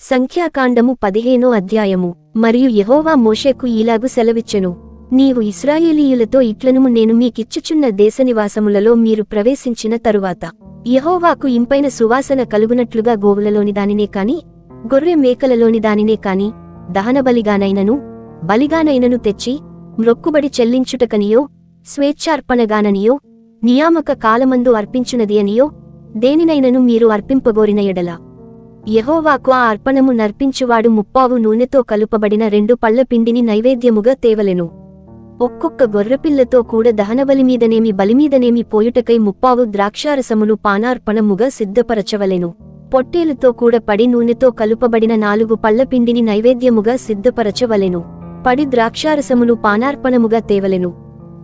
సంఖ్యాకాండము పదిహేనో అధ్యాయము. మరియు యహోవా మోషేకు ఈలాగు సెలవిచ్చెను. నీవు ఇస్రాయేలీయులతో ఇట్లనుము నేను మీకిచ్చుచున్న దేశనివాసములలో మీరు ప్రవేశించిన తరువాత యహోవాకు ఇంపైన సువాసన కలుగునట్లుగా గోవులలోని దానినే కాని గొర్రె మేకలలోని దానినే కాని దహనబలిగానైనను బలిగానైనను తెచ్చి మ్రొక్కుబడి చెల్లించుటకనియో స్వేచ్ఛార్పణగాననియో నియామక కాలమందు అర్పించునది అనియో దేనినైనను మీరు అర్పింపగోరిన ఎడల. యహోవాకు ఆ అర్పణము నర్పించువాడు ముప్పావు నూనెతో కలుపబడిన రెండు పళ్ళ పిండిని నైవేద్యముగా తేవలెను. ఒక్కొక్క గొర్రెపిల్లతో కూడా దహనబలి బలిమీదనేమి పోయుటకై ముప్పావు ద్రాక్షారసమును పానార్పణముగా సిద్ధపరచవలెను. పొట్టేలుతో కూడా పడి నూనెతో కలుపబడిన నాలుగు పళ్ళ పిండిని నైవేద్యముగా సిద్ధపరచవలెను. పడి ద్రాక్షారసమును పానార్పణముగా తేవలెను.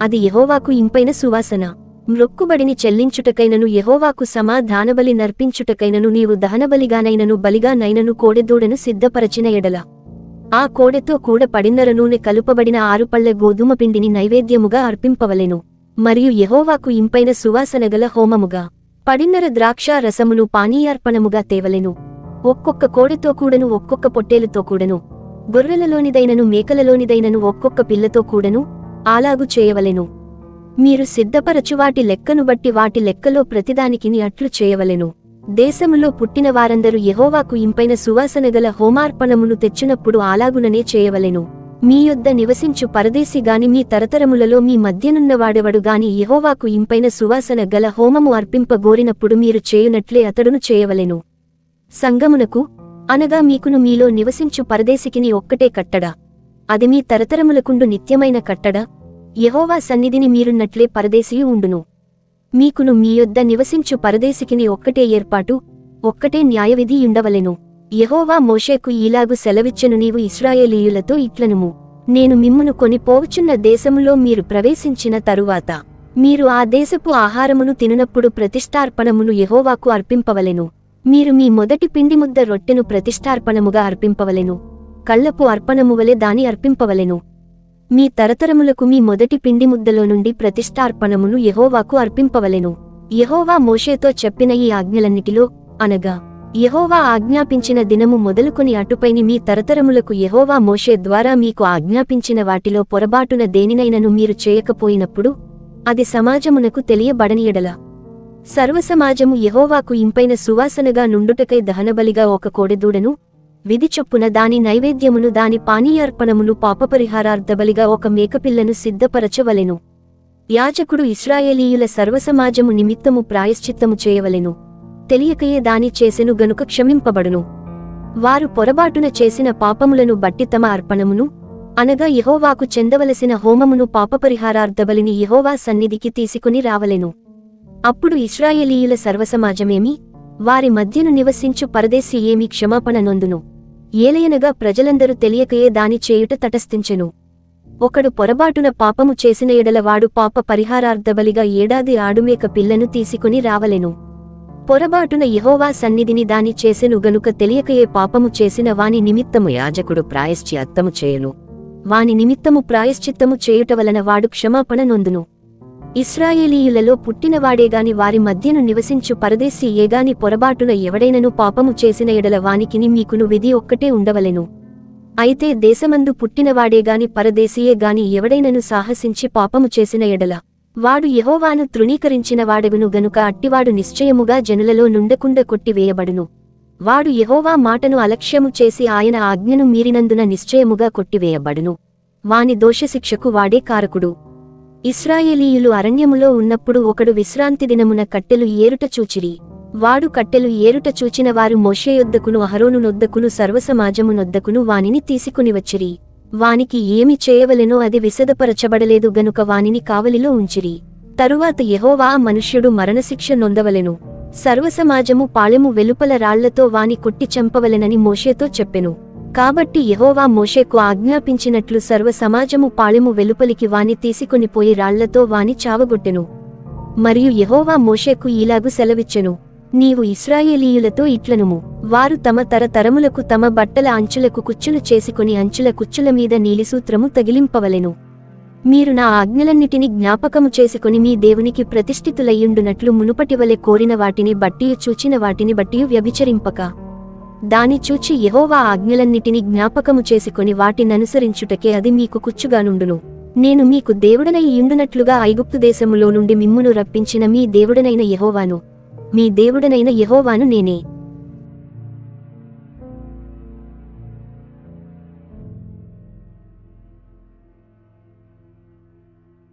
అది యహోవాకు ఇంపైన సువాసన. మ్రొక్కుబడిని చెల్లించుటకైనను యెహోవాకు సమాధానబలి నర్పించుటకైనను నీవు దహనబలిగానైనను బలిగానైనను కోడెదూడను సిద్ధపరచిన ఎడల. ఆ కోడెతో కూడ పడిన్నర నూనె కలుపబడిన ఆరుపళ్ళ గోధుమ పిండిని నైవేద్యముగా అర్పింపవలెను. మరియు యహోవాకు ఇంపైన సువాసనగల హోమముగా పడిన్నర ద్రాక్ష రసమును పానీయార్పణముగా తేవలెను. ఒక్కొక్క కోడెతో కూడను ఒక్కొక్క పొట్టేలుతో కూడను. గొర్రెలలోనిదైనను మేకలలోనిదైనను ఒక్కొక్క పిల్లతో కూడను అలాగు చేయవలెను. మీరు సిద్ధపరచు వాటి లెక్కను బట్టి వాటి లెక్కలో ప్రతిదానికిని అట్లు చేయవలెను. దేశములో పుట్టిన వారందరూ యహోవాకు ఇంపైన సువాసనగల హోమార్పణమును తెచ్చినప్పుడు అలాగుననే చేయవలెను. మీ యొద్ద నివసించు పరదేశి గాని మీ తరతరములలో మీ మధ్యనున్నవాడెవడు గాని యహోవాకు ఇంపైన సువాసన గల హోమము అర్పింపగోరినప్పుడు మీరు చేయునట్లే అతడును చేయవలెను. సంగమునకు అనగా మీకును మీలో నివసించు పరదేశికిని ఒక్కటే కట్టడా. అది మీ తరతరములకుండు నిత్యమైన కట్టడా? యహోవా సన్నిధిని మీరున్నట్లే పరదేశియు ఉండును. మీకును మీ యొద్ద నివసించు పరదేశికిని ఒక్కటే ఏర్పాటు ఒక్కటే న్యాయవిధి ఉండవలెను. యహోవా మోషేకు ఈలాగు సెలవిచ్చెను నీవు ఇస్రాయేలీయులతో ఇట్లనుము. నేను మిమ్మును కొనిపోవచ్చున్న దేశములో మీరు ప్రవేశించిన తరువాత మీరు ఆ దేశపు ఆహారమును తినునప్పుడు ప్రతిష్టార్పణమును యహోవాకు అర్పింపవలెను. మీరు మీ మొదటి పిండి ముద్ద రొట్టెను ప్రతిష్టార్పణముగా అర్పింపవలెను. కళ్ళపు అర్పణము వలె దాని అర్పింపవలెను. మీ తరతరములకు మీ మొదటి పిండి ముద్దలో నుండి ప్రతిష్టార్పణమును యహోవాకు అర్పింపవలెను. యహోవా మోషేతో చెప్పిన ఈ ఆజ్ఞలన్నిటిలో అనగా యహోవా ఆజ్ఞాపించిన దినము మొదలుకొని అటుపైని మీ తరతరములకు యహోవా మోషే ద్వారా మీకు ఆజ్ఞాపించిన వాటిలో పొరబాటున దేనినైనను మీరు చేయకపోయినప్పుడు అది సమాజమునకు తెలియబడనీయడల. సర్వసమాజము యహోవాకు ఇంపైన సువాసనగా నుండుటకై దహనబలిగా ఒక కోడెదూడను విధి చొప్పున దాని నైవేద్యమును దాని పానీయార్పణమును పాపపరిహారార్థబలిగా ఒక మేకపిల్లను సిద్ధపరచవలెను. యాజకుడు ఇస్రాయేలీయుల సర్వసమాజము నిమిత్తము ప్రాయశ్చిత్తము చేయవలెను. తెలియకయే దాని చేసెను గనుక క్షమింపబడును. వారు పొరబాటున చేసిన పాపములను బట్టి తమ అర్పణమును అనగా ఇహోవాకు చెందవలసిన హోమమును పాపపరిహారార్థబలిని ఇహోవా సన్నిధికి తీసుకుని రావలెను. అప్పుడు ఇస్రాయేలీయుల సర్వసమాజమేమి వారి మధ్యను నివసించు పరదేశి ఏమి క్షమాపణ నొందును. ఏలయనగా ప్రజలందరూ తెలియకయే దాని చేయుట తటస్థించెను. ఒకడు పొరబాటున పాపము చేసిన ఎడలవాడు పాప పరిహారార్థబలిగా ఏడాది ఆడుమేక పిల్లను తీసుకుని రావలెను. పొరబాటున యహోవా సన్నిధిని దాని చేసెను గనుక తెలియకయే పాపము చేసిన వాని నిమిత్తము యాజకుడు ప్రాయశ్చిత్తము చేయును. వాని నిమిత్తము ప్రాయశ్చిత్తము చేయుట వలన వాడు క్షమాపణ నొందును. ఇస్రాయేలీయులలో పుట్టినవాడేగాని వారి మధ్యను నివసించు పరదేశీ ఏగాని పొరబాటున ఎవడైనను పాపము చేసిన ఎడల వానికిని మీకును విధి ఒక్కటే ఉండవలెను. అయితే దేశమందు పుట్టినవాడేగాని పరదేశీయే గాని ఎవడైనను సాహసించి పాపము చేసిన ఎడల. వాడు యహోవాను తృణీకరించిన వాడగును గనుక అట్టివాడు నిశ్చయముగా జనులలో నుండకుండ కొట్టివేయబడును. వాడు యహోవా మాటను అలక్ష్యము చేసి ఆయన ఆజ్ఞను మీరినందున నిశ్చయముగా కొట్టివేయబడును. వాని దోషశిక్షకు వాడే కారకుడు. ఇస్రాయేలీయులు అరణ్యములో ఉన్నప్పుడు ఒకడు విశ్రాంతి దినమున కట్టెలు ఏరుట చూచిరి. వాడు కట్టెలు ఏరుట చూచిన వారు మోషేయొద్దకును అహరోను నొద్దకును సర్వసమాజము నొద్దకును వానిని తీసుకుని వచ్చిరి. వానికి ఏమి చేయవలెనో అది విశదపరచబడలేదు గనుక వానిని కావలిలో ఉంచిరి. తరువాత యహోవా మనుష్యుడు మరణశిక్ష నొందవలెను. సర్వసమాజము పాళెము వెలుపల రాళ్ళతో వాని కొట్టి చంపవలెనని మోషేతో చెప్పెను. కాబట్టి యహోవా మోషేకు ఆజ్ఞాపించినట్లు సర్వ సమాజము పాళెము వెలుపలికి వాని తీసుకుని పోయి రాళ్ళతో వాని చావగొట్టెను. మరియు యహోవా మోషేకు ఇలాగు సెలవిచ్చెను. నీవు ఇస్రాయేలీయులతో ఇట్లనుము. వారు తమ తరతరములకు తమ బట్టల అంచులకు కుచ్చులు చేసుకుని అంచుల కుచ్చుల మీద నీలిసూత్రము తగిలింపవలెను. మీరు నా ఆజ్ఞలన్నిటిని జ్ఞాపకము చేసుకుని మీ దేవునికి ప్రతిష్ఠితులయ్యుండునట్లు మునుపటివలె కోరిన వాటిని బట్టియు చూచిన వాటిని బట్టియు వ్యభిచరింపక. దాని చూచి యెహోవా ఆజ్ఞలన్నిటినీ జ్ఞాపకము చేసుకుని వాటిననుసరించుటకే అది మీకు కుచ్చుగానుండును. నేను మీకు దేవుడనై ఇండునట్లుగా ఐగుప్తు దేశములో నుండి మిమ్మును రప్పించిన మీ దేవుడనైన యెహోవాను. మీ దేవుడనైన యహోవాను నేనే.